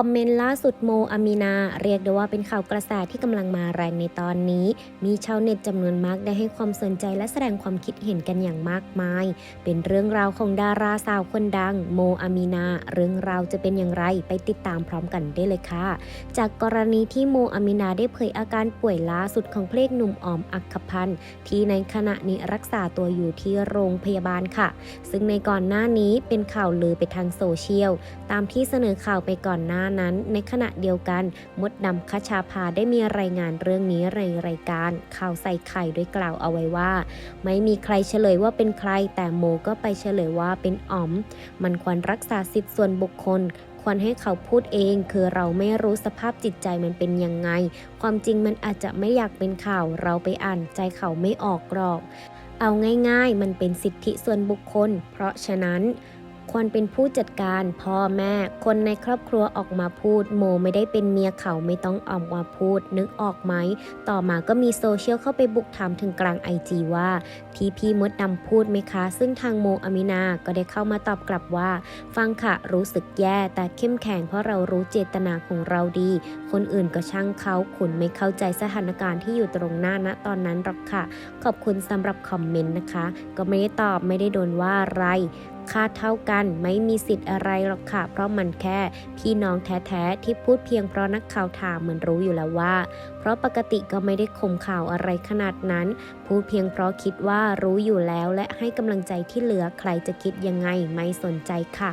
คอมเมนต์ล่าสุดโมอามีนา เรียกได้ว่าเป็นข่าวกระแสที่กำลังมาแรงในตอนนี้ มีชาวเน็ตจำนวนมากได้ให้ความสนใจและแสดงความคิดเห็นกันอย่างมากมาย เป็นเรื่องราวของดาราสาวคนดัง โมอามีนา เรื่องราวจะเป็นอย่างไรไปติดตามพร้อมกันได้เลยค่ะ จากกรณีที่โมอามีนาได้เผยอาการป่วยล่าสุดของเพลงหนุ่มออมอักขพันธ์ที่ในขณะนี้รักษาตัวอยู่ที่โรงพยาบาลค่ะ ซึ่งในก่อนหน้านี้เป็นข่าวลือไปทางโซเชียลตามที่เสนอข่าวไปก่อนหน้านั้น ในขณะเดียวกัน มดดำคชาภาได้มีรายงานเรื่องนี้ในรายการข่าวใส่ไข่โดยกล่าวเอาไว้ว่า ไม่มีใครเฉลยว่าเป็นใคร แต่โมก็ไปเฉลยว่าเป็นอ๋อม มันควรรักษาสิทธิส่วนบุคคลควรให้เขาพูดเองคือเราไม่รู้สภาพจิตใจมันเป็นยังไง ความจริงมันอาจจะไม่อยากเป็นข่าว เราไปอ่านใจเขาไม่ออกหรอก เอาง่ายๆ มันเป็นสิทธิส่วนบุคคล เพราะฉะนั้น ควรเป็นผู้จัดการ พ่อแม่ คนในครอบครัวออกมาพูด โมไม่ได้เป็นเมียเขาไม่ต้องออกมาพูด นึกออกไหม ต่อมาก็มีโซเชียลเข้าไปบุกถามถึงกลางไอจีว่าที่พี่มดดำพูดไหมคะ ซึ่งทางโมอามินาก็ได้เข้ามาตอบกลับว่า ฟังค่ะรู้สึกแย่แต่เข้มแข็งเพราะเรารู้เจตนาของเราดี คนอื่นก็ช่างเขาคุณไม่เข้าใจสถานการณ์ที่อยู่ตรงหน้าณตอนนั้นหรอกค่ะ ขอบคุณสำหรับคอมเมนต์นะคะ ก็ไม่ได้ตอบไม่ได้โดนว่าอะไร ค่าเท่ากันไม่มีสิทธิ์อะไรหรอกค่ะ เพราะมันแค่พี่น้องแท้ๆที่พูดเพียงเพราะนักข่าวถามเหมือนรู้อยู่แล้วว่า เพราะปกติก็ไม่ได้ข่มข่าวอะไรขนาดนั้น พูดเพียงเพราะคิดว่ารู้อยู่แล้วและให้กำลังใจที่เหลือใครจะคิดยังไงไม่สนใจค่ะ